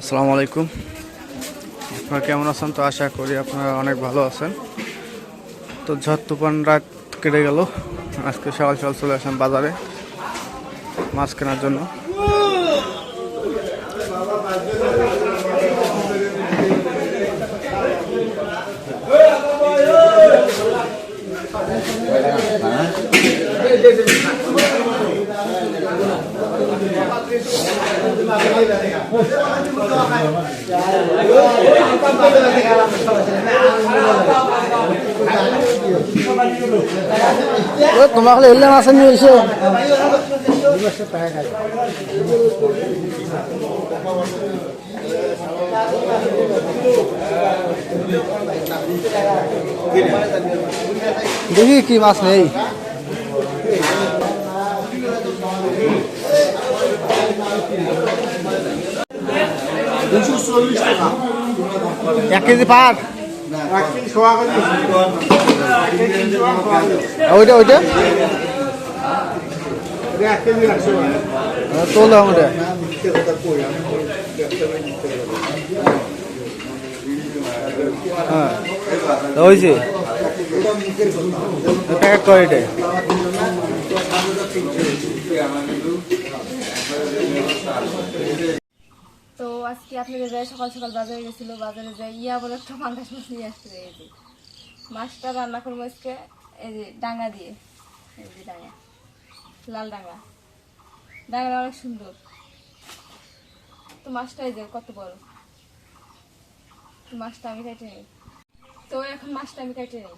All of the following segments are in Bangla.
আসসালামু আলাইকুম। আপনারা কেমন আছেন? তো আশা করি আপনারা অনেক ভালো আছেন। তো ঝড় তুফান রাত কেটে গেল। আজকে সকাল সকাল চলে আসেন বাজারে মাছ কেনার জন্য। তোমাক এলে মাছ নিয়ে এসে দেখি কি মাছ নেই এক কেজি পার ওইটা ওইটা? তোলা ওটা হ্যাঁ হয়েছে প্যাকেট করে এটা। তো আজকে আপনাদের যাই সকাল সকাল বাজারে গেছিল, বাজারে যাই, ইয়া বলে একটা পাঙ্গাস মাছ নিয়ে আসতে এই যে। মাছটা রান্না করব আজকে, এই যে ডাঙা দিয়ে, এই যে ডাঙা লাল ডাঙা ডাঙাটা অনেক সুন্দর। তো মাছটা এই যে কত বড়? মাছটা আমি কেটে নিই। তো এখন মাছটা আমি কেটে নিই।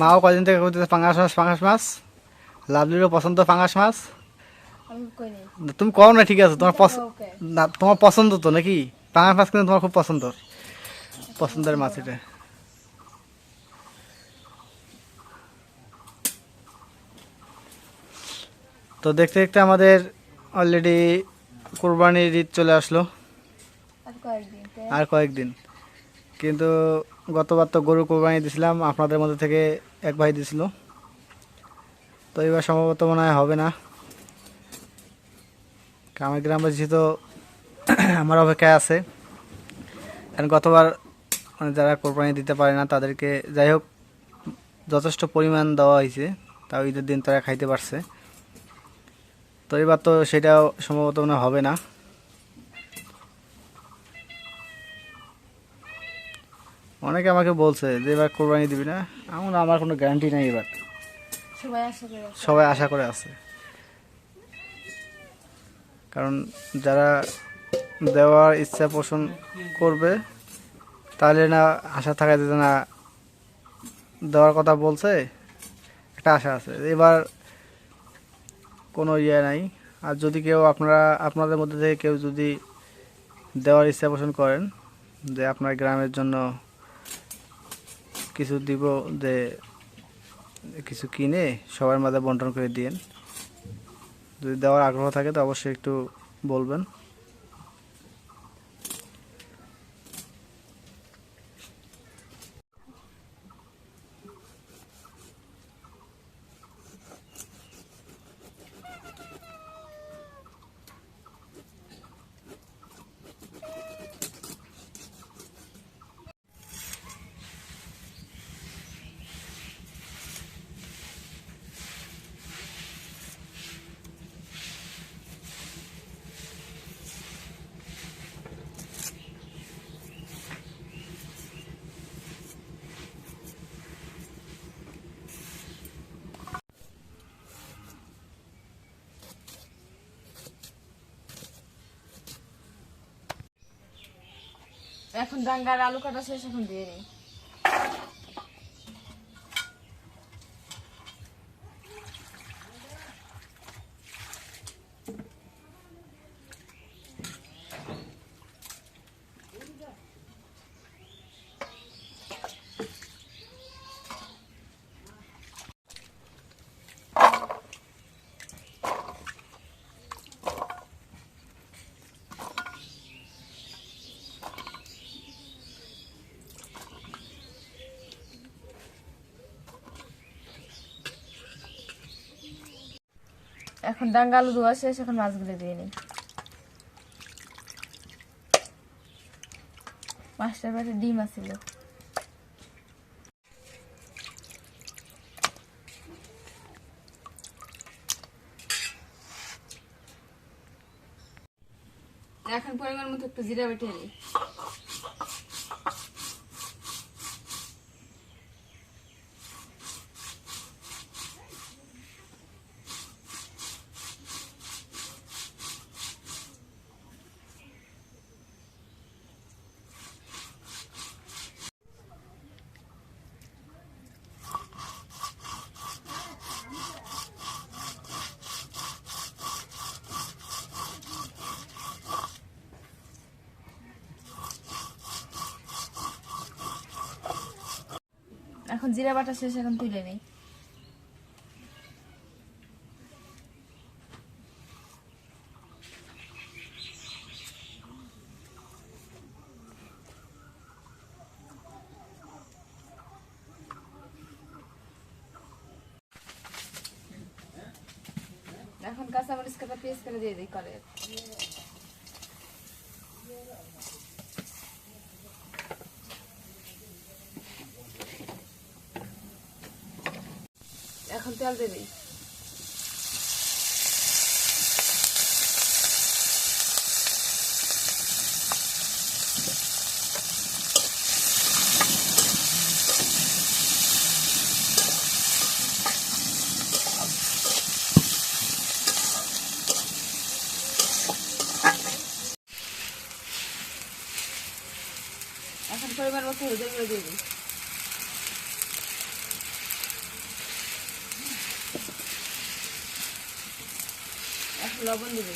মাও কদিন থেকে করতেছে পাঙ্গাস মাছ পাঙ্গাস মাছ। লাভলিরও পছন্দ পাঙ্গাস মাছ। তুমি কও না ঠিক আছে তোমার পছন্দ না তোমার পছন্দ তো নাকি? পাঙ্গাস মাছ কিন্তু তোমার খুব পছন্দ। পছন্দের মাছ এটা। তো দেখতে দেখতে আমাদের অলরেডি কোরবানির ঈদ চলে আসলো। আর কয়েকদিন তো আর কয়েকদিন। কিন্তু গতবার তো গরু কোরবানি দিছিলাম আপনাদের মধ্যে থেকে এক ভাই দিছিল। তো এবার সম্ভবত মনে হয় হবে না। আমার গ্রামবাসী তো আমার অপেক্ষায় আছে। কারণ গতবার মানে যারা কোরবানি দিতে পারে না, তাদেরকে যাই হোক, যথেষ্ট পরিমাণ দেওয়া হয়েছে। তাও ঈদের দিন তারা খাইতে পারছে। তো এবার তো সেটাও সম্ভবত মনে হবে না। অনেকে আমাকে বলছে যে এবার কোরবানি দিবি না? আমার আমার কোনো গ্যারান্টি নেই এবার। সবাই আশা করে সবাই আশা করে আছে। কারণ যারা দেওয়ার ইচ্ছা পোষণ করবে তাহলে না আশা থাকা যেত না দেওয়ার কথা বলছে একটা আশা আছে। এবার কোনো ইয়ে নাই। আর যদি কেউ আপনারা আপনাদের মধ্যে থেকে কেউ যদি দেওয়ার ইচ্ছা পোষণ করেন যে আপনার গ্রামের জন্য কিছু দিব যে কিছু কিনে সবার মাঝে বন্টন করে দিন যদি দেওয়ার আগ্রহ থাকে তো অবশ্যই একটু বলবেন। এখন ডাঙ্গার আলু কাটা শেষ এখন দিয়ে নিই। এখন ডাঙ্গা আলু ধোয়া শেষ, এখন মাছগুলো দিয়ে নিই। মাছটার পেটে ডিম আছিল। এখন পরিমাণ মতো একটু জিরা বেটে নিই। এখন জিরা বাটা শেষ, এখন তুলে নেই। এখন কাঁচামরিচ কাটা পেস্ট করে দিয়ে দিই কলে এখন তেল দেবে এখন পরিমাণ মতো হলুদ গুঁড়ো দিয়ে দিই এখন লবণ দিবি।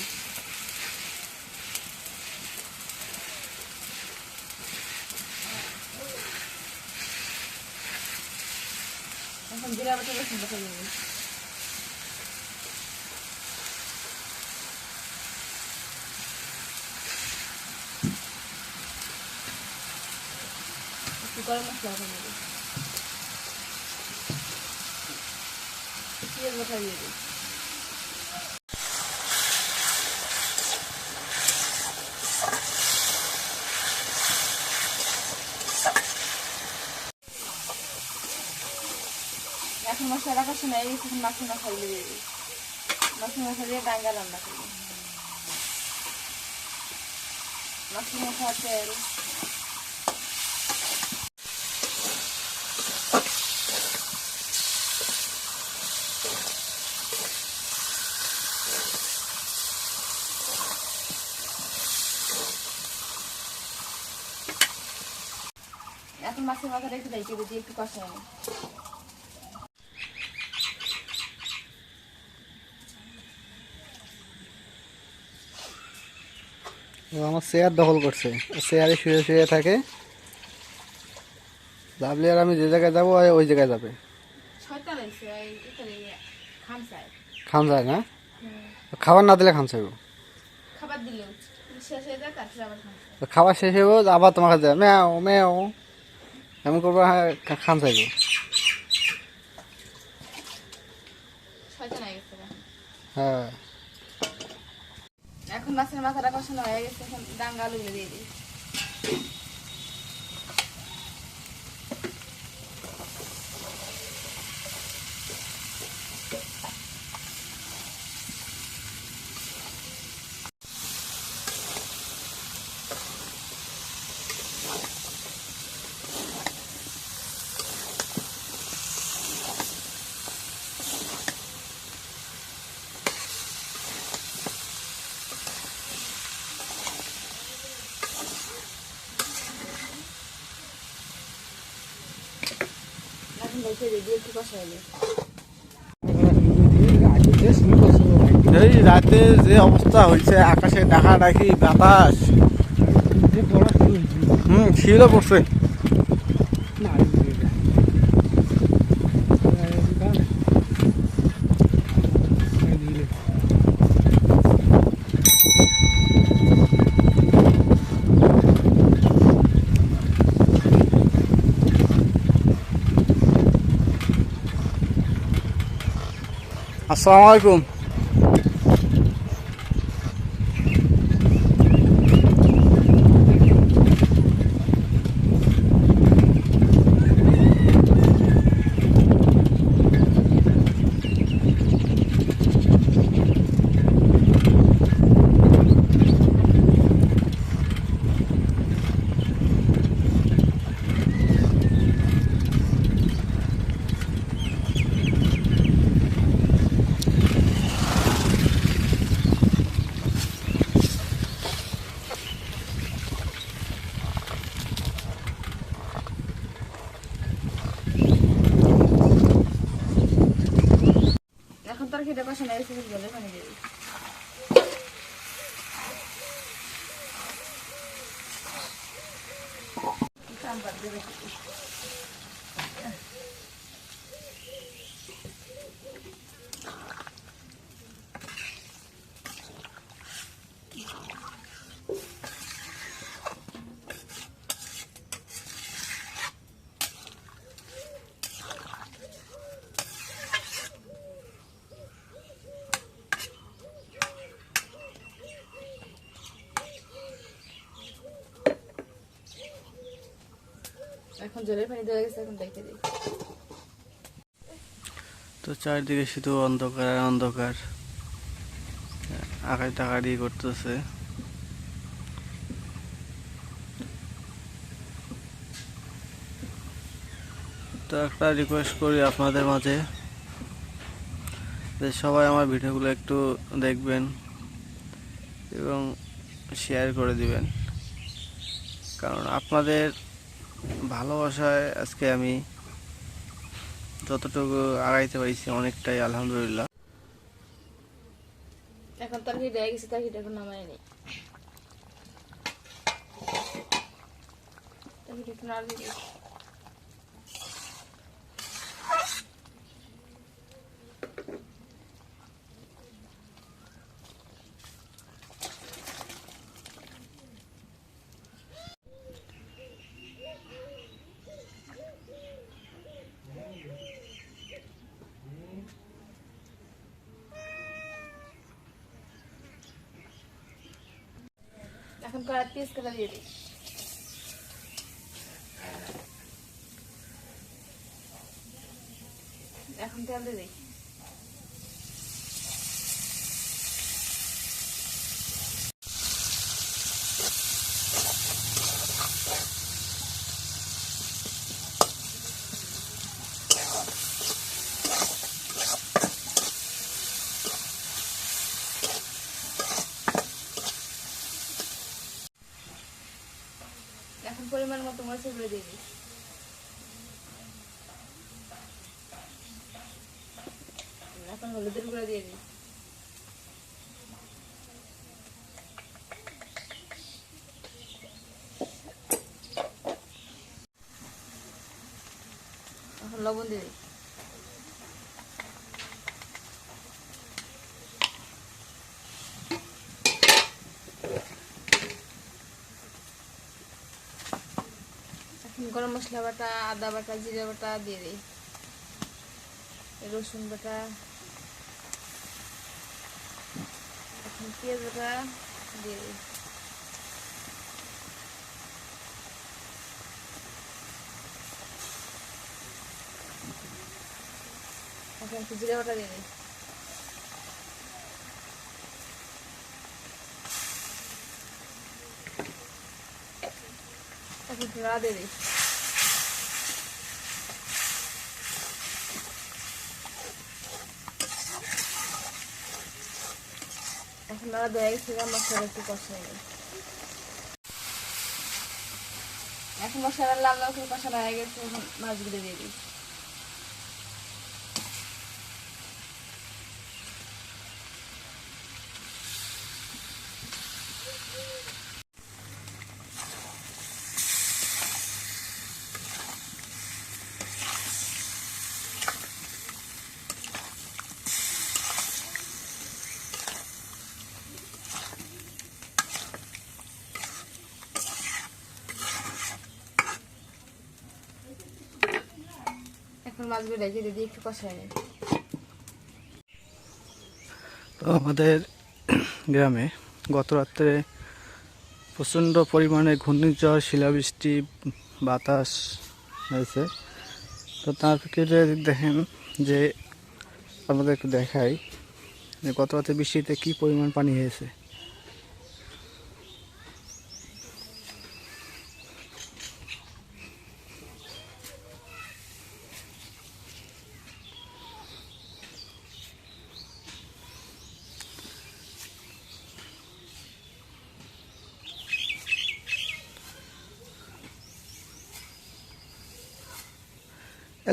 এখন জিরা বাটা রসুন বাটা দিবি। একটু গরম মশলা বাটা দিবি। পেঁয়াজ বাটা দিয়ে দিই এখন মশলা রাখার সময় এই এখন মাছের মাথা দিয়ে দিই। মাছের মাথা দিয়ে ডাঙ্গা রান্না করব মাছের মাথা তেল। এখন মাছের মাথাটা একটু দেখে দিই, একটু কষায় নিই। আমার চেয়ার দখল করছে। চেয়ারে শুয়ে শুয়ে থাকে। ভাবলি আর আমি যে জায়গায় যাব ওই জায়গায় যাবে। খান যায় না? খাবার না দিলে খান চাইব? খাবার শেষ হইব আবার তোমার কাছে ম্যাও ম্যাও। এমন করব খান চাইব। হ্যাঁ। এখন মাছের মাথাটা কষানো হয়ে গেছে এখন ডাঙ্গা আলুগুলো দিয়ে দিই। এই রাতে যে অবস্থা হয়েছে আকাশে ডাকা ডাকি বাতাস। হুম শিলও পড়ছে আসসালামু আলাইকুম পছন্দ হয়েছে বলে মানে তো চারিদিকে শুধু অন্ধকার আর অন্ধকার। আকাশ টাকারি করতেছে। তো একটা রিকোয়েস্ট করি আপনাদের মাঝে, যে সবাই আমার ভিডিওগুলো একটু দেখবেন এবং শেয়ার করে দিবেন। কারণ আপনাদের ভালোবাসায় আজকে আমি যতটুকু আগাইতে পারছি অনেকটাই আলহামদুলিল্লাহ। এখন তার দেয়া গেছে তার তরকারিটা এখন নামায় নেই। নাড়া কড়াই পিস করে দিয়ে দিই এখন তেল দিয়ে এখন মরিচের দিয়ে দিই এখন হলুদের গুঁড়ো দিয়ে দিই লবণ দিয়ে দিই এখন গরম মশলা বাটা, আদা বাটা, জিরা বাটা দিয়ে দিই। রসুন বাটা, এখন পেঁয়াজ বাটা দিয়ে দিই। এখন একটু জিরা বাটা দিয়ে দিই। এখন দিয়ে দিই। দয়া দেওয়া গেছে মশলা একটু কষাই নিই এখন মশলা লাল লাল করে কষানো হয়ে গেছে মাছগুলো দিয়ে দিই এখন মাছগুলো রেখে দিয়ে একটু তো আমাদের গ্রামে গত রাত্রে প্রচণ্ড পরিমাণে ঘূর্ণিঝড়, শিলাবৃষ্টি, বাতাস হয়েছে। তো তার ক্ষেত্রে দেখেন যে আমাদের একটু দেখাই যে গত রাতে বৃষ্টিতে কী পরিমাণ পানি হয়েছে।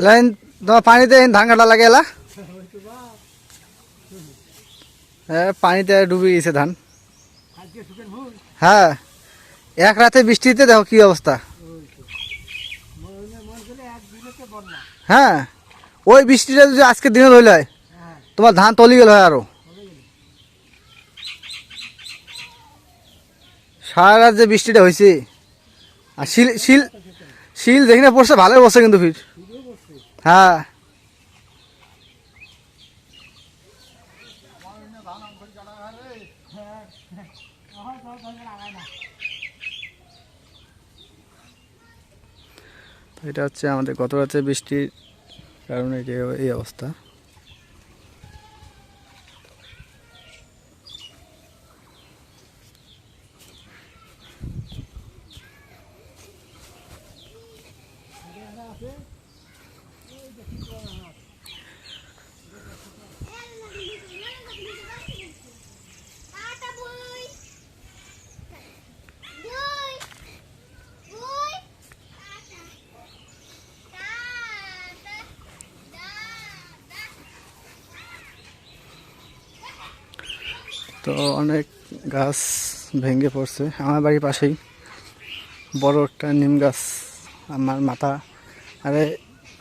এলাইন, তোমার পানিতে ধান কাটা লাগে এলা হ্যাঁ পানিতে ডুবে গেছে ধান। হ্যাঁ এক রাতে বৃষ্টিতে দেখো কি অবস্থা। হ্যাঁ ওই বৃষ্টিটা যদি আজকে দিনে ধরলে হয়, তোমার ধান তলি গেল হয় আরও। সারা রাত যে বৃষ্টিটা হয়েছে, আর শিল শিল শিল দেখি না পড়ছে, ভালোই বসছে কিন্তু ফির। হ্যাঁ। এটা হচ্ছে আমাদের গত রাতে বৃষ্টির কারণে যে এই অবস্থা। তো অনেক গাছ ভেঙে পড়ছে। আমার বাড়ির পাশেই বড় একটা নিম গাছ, আমার মাথা। আরে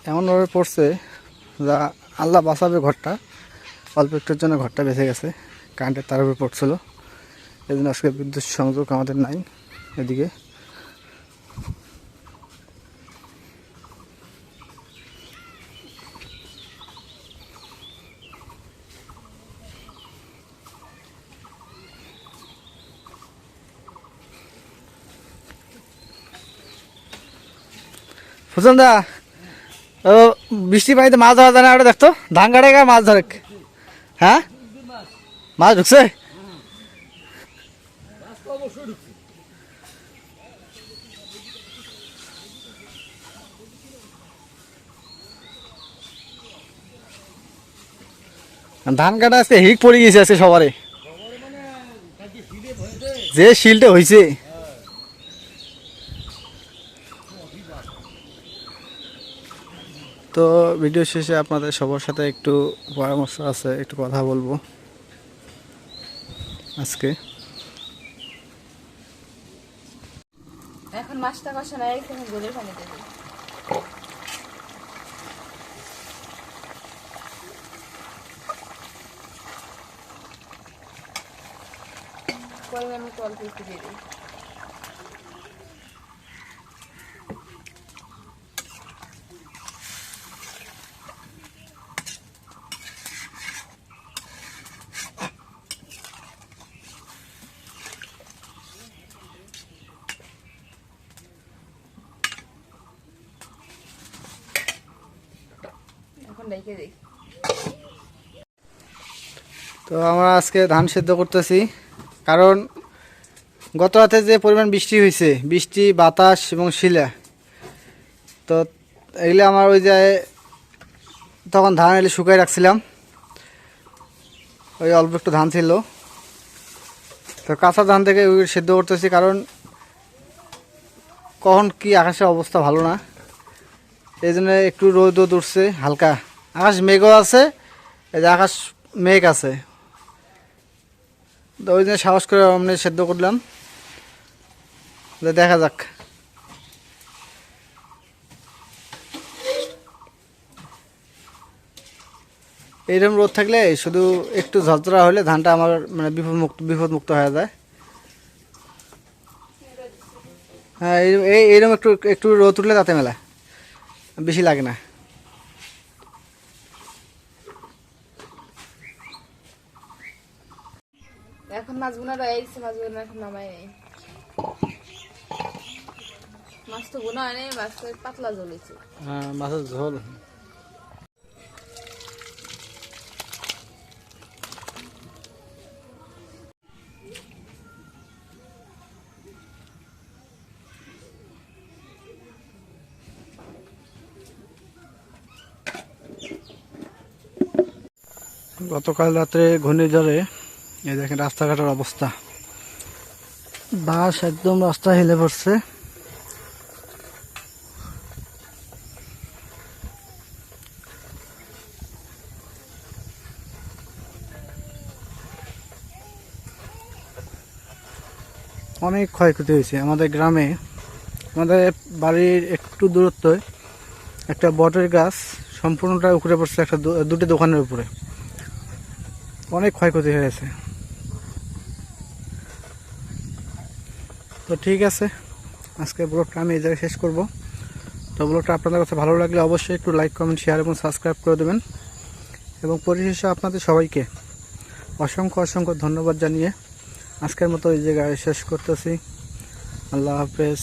এমনভাবে পড়ছে যা আল্লাহ বাঁচাবে ঘরটা। অল্প একটুর জন্য ঘরটা বেঁচে গেছে। কারেন্টের তার উপরে পড়ছিল। এই জন্য আজকে বিদ্যুৎ সংযোগ আমাদের নাই এদিকে। ফুসন দা বৃষ্টি পানিতে মাছ ধরা যায় না, ওটা দেখতো। ধান কাটে গা, মাছ ধরে। হ্যাঁ? মাছ ঢুকছে? ধান কাটা আজকে হিক পড়ে গেছে আজকে সবারে যে শিলটা হয়েছে তো ভিডিও শেষে আপনাদের সবার সাথে একটু পরামর্শ আছে, একটু কথা বলব আজকে। এখন মাছটা কষা না এখন জলের পানি দেবে। একটু দিই। তো আমরা আজকে ধান সেদ্ধ করতেছি। কারণ গত রাতে যে পরিমাণ বৃষ্টি হয়েছে, বৃষ্টি, বাতাস এবং শিলা, তো এগুলো আমার ওই যে তখন ধান এলে শুকাই রাখছিলাম। ওই অল্প একটু ধান ছিল। তো কাঁচা ধান থেকে সেদ্ধ করতেছি কারণ কখন কি আকাশের অবস্থা ভালো না। এই জন্য একটু রোদ রোদ উঠছে হালকা। আকাশ মেঘও আছে, এই যে আকাশ মেঘ আছে। তো ওই জন্য সাহস করে আমরা সেদ্ধ করলাম। দেখা যাক। এইরকম রোদ থাকলে শুধু একটু ঝরঝরা হলে ধানটা আমার মানে বিপদ মুক্ত বিপদ মুক্ত হয়ে যায়। হ্যাঁ এই এইরকম একটু একটু রোদ উঠলে তাতে মেলা বেশি লাগে না। এখন মাছ বোনা রয়েছে মাছ বোনা এখন নামাই নেই। মাছ তো বোনা হয় নাই মাছ তো পাতলা জ্বলেছে হ্যাঁ মাছের ঝোল। গতকাল রাত্রে ঘূর্ণিঝড়ে এই দেখেন রাস্তাঘাটের অবস্থা। বাস একদম রাস্তা হেলে পড়ছে। অনেক ক্ষয়ক্ষতি হয়েছে। আমাদের গ্রামে আমাদের বাড়ির একটু দূরত্ব একটা বটের গাছ সম্পূর্ণটা উপরে পড়ছে একটা দুটি দোকানের উপরে। অনেক ক্ষয়ক্ষতি হয়েছে। তো ঠিক আছে। আজকে ব্লগটা আমি এই জায়গায় শেষ করব। তো ব্লগটা আপনাদের কাছে ভালো লাগলে অবশ্যই একটু লাইক কমেন্ট শেয়ার এবং সাবস্ক্রাইব করে দেবেন। এবং পরিশেষে আপনাদের সবাইকে অসংখ্য অসংখ্য ধন্যবাদ জানিয়ে আজকের মতো এই জায়গায় শেষ করতেছি। আল্লাহ হাফেজ।